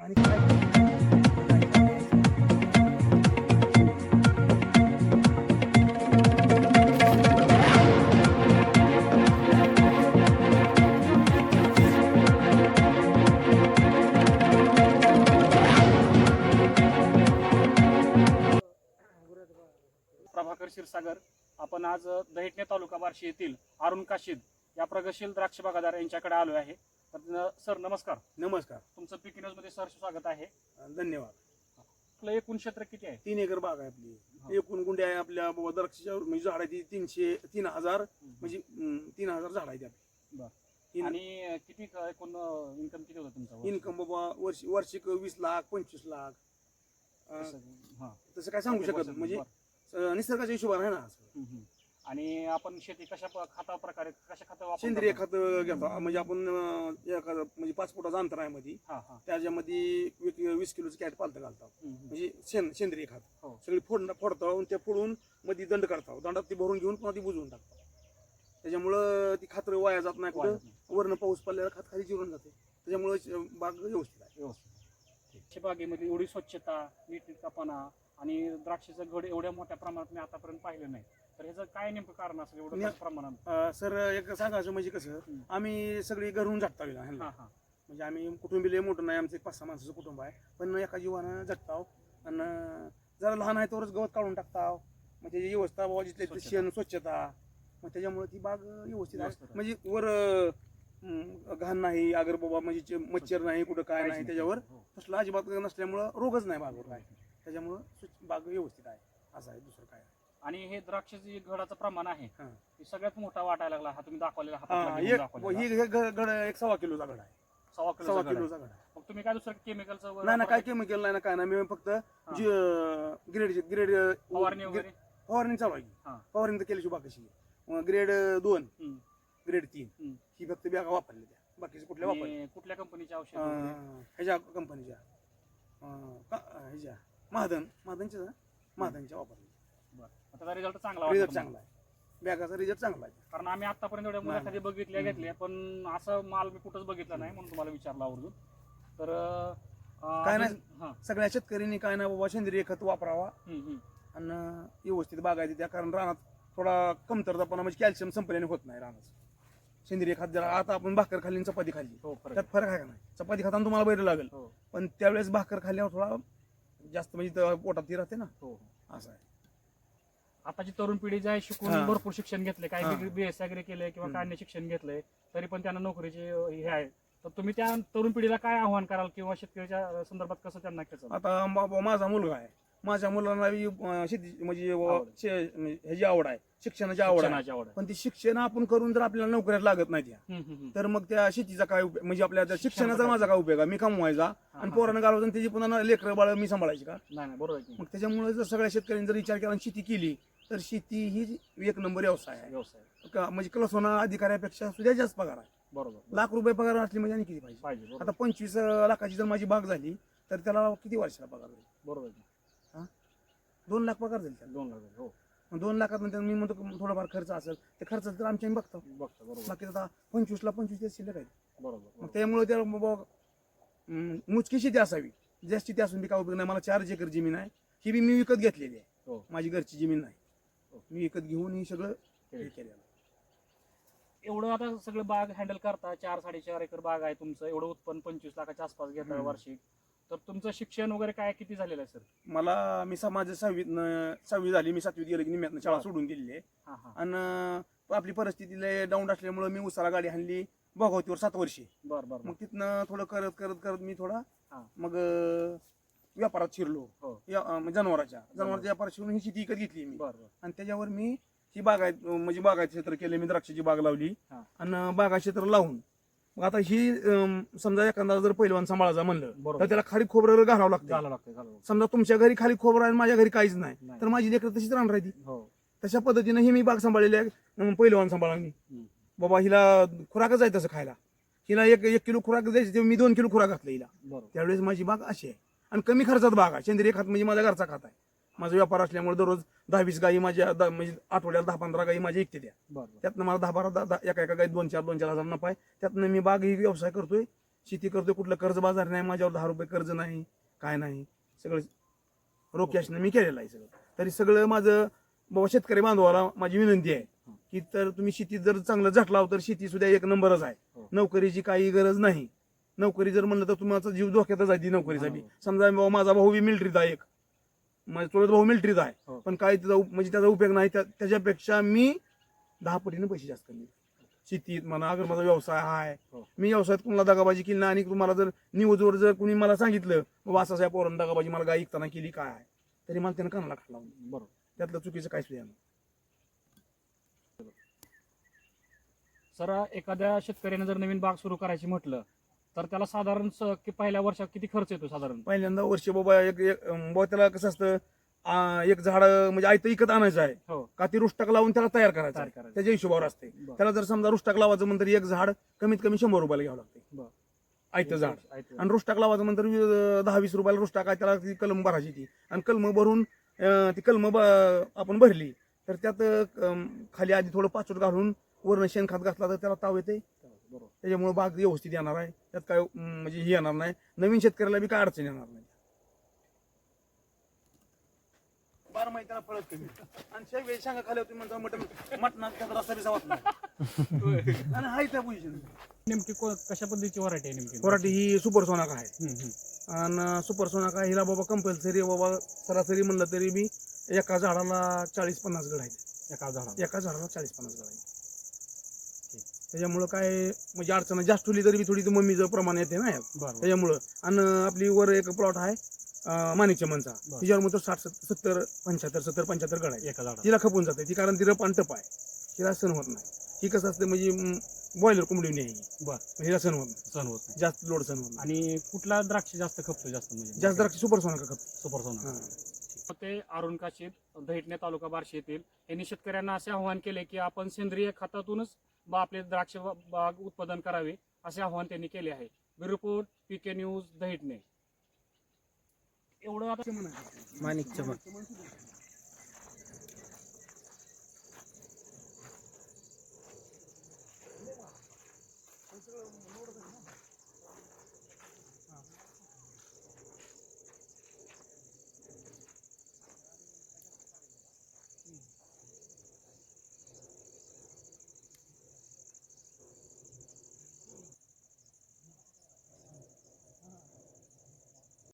आणि प्रभाकर क्षीरसागर आपण आज दहिटणे तालुका बार्शी येथील अरुण काशीद या प्रगतशील द्राक्ष बागादार यांच्याकडे आलो आहे. तर न- सर नमस्कार नमस्कार तुमचं पीक न्यूजमध्ये सर स्वागत आहे धन्यवाद आपलं एकूण क्षेत्र किती आहे तीन एकर बाग आहे आपली हा. एकूण गुंडे आहे आपल्या बाबा द्राक्षाच्या म्हणजे झाड आहे ती तीनशे तीन हजार म्हणजे तीन हजार झाड आहे बर. तीन आणि किती क- एकूण इन्कम किती होतं तुमचं इन्कम बाबा वर्ष वार्षिक वीस लाख पंचवीस लाख अं, तसं- हा. तसं काय सांगू शकत नाही. म्हणजे अं, निसर्गाच्या हिशोबाने आहे ना असं. हम्म, हम्म. आणि आपण शेती कशा प- खता प्रकारे कशा खत सेंद्रिय खत घेतो. म्हणजे आपण अं, म्हणजे पाच फुटाचं अंतर आहे मध्ये हा हा. त्याच्यामध्ये वीस वीस किलोचं कॅट पालतं घालतो हम्म, हम्म. म्हणजे शेण सेंद्रिय खत. हो. सगळी फोड फोडतो आणि ते फोडून मध्ये दंड काढतो दंडात ती भरून घेऊन पुन्हा ती बुजवून टाकतो त्याच्यामुळं ती खात्र वाया जात नाही कुठं. वाढत नाही. वरनं पाऊस पडल्याला खात खाली जिरून जाते. त्याच्यामुळे बाग व्यवस्थित आहे. व्यवस्थित ठीक. बागेमध्ये एवढी स्वच्छता नीटनेटकापणा आणि द्राक्षाचं घड एवढ्या मोठ्या प्रमाणात मी आतापर्यंत पाहिलं नाही. तर ह्याचं काय नेमकं कारण असेल एवढं प्रमाणात? अं, सर एक सांगायचं म्हणजे कसं. आम्ही सगळी घरून झटताव हा ह्यांना. हा म्हणजे आम्ही कुटुंबी लय मोठं नाही आमचं एक पाच सहा माणसाचं कुटुंब आहे. पण एका जीवानं झटताव आणि जरा लहान आहे तोवरच गवत काढून टाकताव. मग त्याची व्यवस्था बाबा जिथले ते स्वच्छता. शेण स्वच्छता. मग त्याच्यामुळे ती बाग व्यवस्थित व्यवस्थित आहे. आहे. म्हणजे वर अं, घाण नाही अगर बाबा म्हणजे मच्छर नाही कुठं काय काहीच नाही. त्याच्यावर हो. तसलं अजिबात नसल्यामुळं रोगच नाही बागवर. काय त्याच्यामुळं स्वच्छ- बाग व्यवस्थित आहे. असं आहे दुसरं काय आणि हे द्राक्षाचं जे घडाचं प्रमाण आहे हा. सगळ्यात मोठा वाटायला लागला. हा तुम्ही दाखवलेला हा, घेऊन एक दाखवलेला. ही हे घड घड एक सव्वा किलोचा घड आहे. सव्वा सव्वा किलो किलोचा घड आहे. मग तुम्ही काय दुसरं केमिकलचं नाही ना काय केमिकल नाही ना काय नाही. मी फक्त ग्रेड ग्रेड फवारणी वगैरे? फवारणी चालू आहे. हा. फवारणी तर केल्याची बाकीची. ग्रेड दोन हम्म. ग्रेड तीन. हम्म. ही फक्त बॅगा वापरल्या त्या. बाकीचे कुठल्या वापरल्या? आणि कुठल्या कंपनीचे औषध वगैरे? अं, ह्याच्या कंपनीच्या ह्याच्या. महादन महादनच्या ना? महादनच्या वापरल्या. त्याचा रिझल्ट चांगला रिझल्ट चांगला आहे. बॅगाचा रिझल्ट चांगला आहे. कारण आम्ही आतापर्यंत एवढ्या नाही, मुलाखती बघितल्या हम्म. घेतल्या पण असं माल मी कुठंच बघितला नाही म्हणून तुम्हाला विचारलं आवर्जून. तर अं, काय अजून- हा. सगळ्या शेतकऱ्यांनी काय ना बाबा सेंद्रिय खत वापरावा. हम्म, हम्म. आणि व्यवस्थित बागायती त्या कारण रानात थोडा कमतरतापणा म्हणजे कॅल्शियम संपल्याने होत नाही रानात. सेंद्रिय खात जरा आता आपण भाकर खाल्ली आणि चपाती खाल्ली. हो फरक त्यात फरक आहे का नाही? चपाती खाताना तुम्हाला बैर लागेल. हो. पण त्यावेळेस भाकर खाल्ल्यावर थोडा जास्त म्हणजे पोटात ती राहते ना. हो हो. असं आहे. आताची तरुण पिढी जी आहे शिकून हा. भरपूर शिक्षण घेतले हा. काही बीएस वगैरे केले किंवा हम्म. काय शिक्षण घेतलंय तरी पण त्यांना नोकरीचे अं, हे आहे तर तुम्ही त्या तरुण पिढीला काय आव्हान कराल किंवा शेतकऱ्याच्या अं, संदर्भात कसं त्यांना कसं आता माझा मुलगा आहे माझ्या मुलांना बी, अं, शेती म्हणजे बाबा आवड. शे- म्हणजे ह्याची आवड आहे शिक्षणाची आवड आहे शिक्षणाची आवड आहे. पण ती शिक्षण आपण करून जर आपल्याला नोकऱ्यात लागत नाही त्या हम्म, हम्म, हम्म. तर मग त्या शेतीचा काय उपयोग म्हणजे आपल्या त्या शिक्षणाचा माझा काय उपयोग आहे मी कमवायचा हा, आणि हा. पोरानं आणि त्याची पुन्हा लेकरं बाळ मी सांभाळायची का नाही नाही बरोबर आहे की. मग त्याच्यामुळे जर सगळ्या शेतकऱ्यांनी जर विचार केला आणि शेती केली तर शेती ही एक नंबर व्यवसाय आहे. व्यवसाय. का- म्हणजे क्लसोना अधिकाऱ्यापेक्षा सुद्धा जास्त पगार आहे. बरोबर. लाख रुपये पगार असली म्हणजे आणि किती पाहिजे? पाहिजे बरोबर. आता पंचवीस लाखाची जर माझी बाग झाली तर त्याला किती वर्षाला पगार जाईल बरोबर आहे की. दोन लाख पगार जाईल त्याला. दोन लाख हो. मग दोन लाखात नंतर मी म्हणतो की थोडाफार खर्च असेल ते खर्च तर आमच्या आम्ही बघतो. बघतो बरोबर. बाकी आता पंचवीसला पंचवीस ते शिल्लक आहे. बरोबर मग बरोबर. त्यामुळे त्याला बाबा अं, मुचकी शेती असावी. जास्ती ती असून बी काय उपयोग नाही. मला चार एकर जमीन आहे. ही बी मी विकत घेतलेली आहे. हो. माझी घरची जमीन नाही. हो. मी विकत घेऊन ही सगळं हे. केलेलं. एवढं आता सगळं बाग हँडल करता चार साडेचार एकर बाग आहे तुमचं एवढं उत्पन्न पंचवीस लाखाच्या आसपास घेता हम्म. वार्षिक तर तुमचं शिक्षण वगैरे काय किती झालेलं आहे सर मला मी समाज सहावी सहावी झाली मी सातवीत गेलो की निम्यातनं शाळा. सोडून गेलेली आहे हा हा आणि आपली परिस्थिती लय डाऊन असल्यामुळे मी उसाला गाडी आणली भोगावतीवर सात वर्षे बर बर मग तिथनं थोडं करत करत करत मी थोडा हा. मग अं, व्यापारात शिरलो. हो. या- अं, जनावराच्या. जनावराच्या व्यापारात शिरून ही शेती विकत घेतली मी. बर आणि त्याच्यावर मी ही बागायत म्हणजे बागायत क्षेत्र केले. मी द्राक्षाची बाग लावली. हा. आणि बागा क्षेत्र लावून मग आता ही अं, समजा एखादा जर पहिलवान सांभाळायचं म्हणलं बरोबर. तर त्याला खाली खोबरं घालावं लागतं लागतं. समजा तुमच्या घरी खाली खोबरं आहे आणि माझ्या घरी काहीच नाही नाही. तर माझी लेकरं तशीच राहणार आहे ती. हो. तशा पद्धतीने ही मी बाग सांभाळलेली आहे अं, पहिलवान सांभाळा मी. हम्म. बाबा हिला खुराकच आहे तसं खायला. हिला एक एक किलो खुराक द्यायची तेव्हा मी दोन किलो खुराक घातलं हिला. बरोबर. त्यावेळेस माझी बाग अशी आहे. आणि कमी खर्चात बाग. आहे सेंद्रिय खात म्हणजे माझा घरचा खात आहे. माझा व्यापार असल्यामुळे दररोज दहा वीस गाई माझ्या द- म्हणजे आठवड्याला दहा पंधरा गाई माझ्या ऐकते त्या. बरोबर त्यातनं मला दहा बारा दहा- दहा- एका एका गाई दोन चार दोन चार हजार नफा आहे. त्यातनं मी बाग ही व्यवसाय करतोय. शेती करतोय. कुठलं कर्ज बाजार नाही. माझ्यावर दहा रुपये कर्ज नाही. काय नाही. सगळं रोक्याशनं मी केलेलं आहे सगळं. तरी सगळं माझं बाबा शेतकरी बांधवाला माझी विनंती आहे की तर तुम्ही शेतीत जर चांगलं झटलाव तर शेती सुद्धा एक नंबरच आहे. हो. नोकरीची काही गरज नाही. नोकरी जर म्हणलं तर तुमचा जीव धोक्यातच आहे ती नोकरीसाठी. समजा बाबा माझा भाऊ बी मिलिटरीत आहे एक. माझा चुलत भाऊ मिलिटरीत आहे. पण काय त्याचा म्हणजे त्याचा उपयोग नाही त्या- त्याच्यापेक्षा मी दहा पटीने पैसे जास्त कमी शेतीत म्हणा अगर माझा व्यवसाय आहे. हो. मी व्यवसायात कुणाला दगाबाजी केली नाही आणि तुम्हाला जर न्यूजवर जर कुणी मला सांगितलं बाबा असं या पोरानं दगाबाजी मला गाय ऐकताना केली काय आहे? तरी मला त्यानं कानाला खाला बरोबर. त्यातलं चुकीचं काय सुद्धा नाही. सर एखाद्या शेतकऱ्याने जर नवीन बाग सुरू करायची म्हटलं तर त्याला साधारण स- की पहिल्या वर्षात किती खर्च येतो साधारण पहिल्यांदा वर्ष बाबा एक एक अं, बाबा त्याला कसं असतं आ, एक झाड म्हणजे आयतं इकत आणायचं आहे हो का ती रुष्टक लावून त्याला तयार करायचं तयार आहे. करायचं. त्याच्या हिशोबावर असते बरं. त्याला जर समजा रुष्टक लावायचं म्हणतं एक झाड कमीत कमी शंभर रुपयाला घ्यावं लागते बरं. आयतं झाड आयतं. आणि रुष्टाक लावायचं म्हणतर दहा वीस रुपयाला रुष्टाक आहे त्याला ती कलम भरायची ती आणि कलम भरून अं, ती कलम आपण भरली तर त्यात अं, खाली आधी थोडं पाचोट घालून वरण शेणखत घातला तर त्याला ताव येते त्याच्यामुळे बाग व्यवस्थित येणार आहे. त्यात काय म्हणजे हे येणार नाही. नवीन शेतकऱ्याला बी काय अडचण येणार नाही. बारा फळत कमी. आणि शेग खाली होती म्हणता मटण मटणात त्यात रस्ता बिसा वाटला. आणि हाय त्या पोझिशन नेमकी को- कशा पद्धतीची व्हरायटी आहे नेमकी? कोराटी ही सुपर सोनाका आहे. हम्म, हम्म. आणि सुपर सोनाका हिला बाबा कंपल्सरी बाबा सरासरी म्हणलं तरी बी एका झाडाला चाळीस पन्नास गड आहेत. एका झाडाला. एका झाडाला चाळीस पन्नास गड आहेत. त्याच्यामुळं काय म्हणजे अडचण जास्त ठेवली तरी बी थोडी मम्मीचं प्रमाण येते ना. यात. त्याच्यामुळं. आणि आपली वर एक प्लॉट आहे अं, माणिक चमनचा बरं. तिच्यावर मग तो साठ सत- सत्तर पंच्याहत्तर सत्तर पंच्याहत्तर गड आहे. एका झाडाला तिला खपून जाते. ती कारण ती रप आणि टप आहे. तिला सण होत नाही. ही कसं असतं म्हणजे बॉयलर कोंबडी नाही. ही. बर हिला सण होत नाही. सण होत नाही. जास्त लोड सण होत नाही. आणि कुठला द्राक्ष जास्त खपतो जास्त म्हणजे? जास्त द्राक्ष सुपर सोनाका खप सुपर सोना हां. ते अरुण काशीद दहिटणे तालुका बार्शी येथील. यांनी शेतकऱ्यांना असे आवाहन केले की आपण सेंद्रिय खतातूनच आपले द्राक्ष बाग उत्पादन करावे असे आवाहन त्यांनी केले आहे. Report PK news Dahitane. एवढं आता माणिक चमन.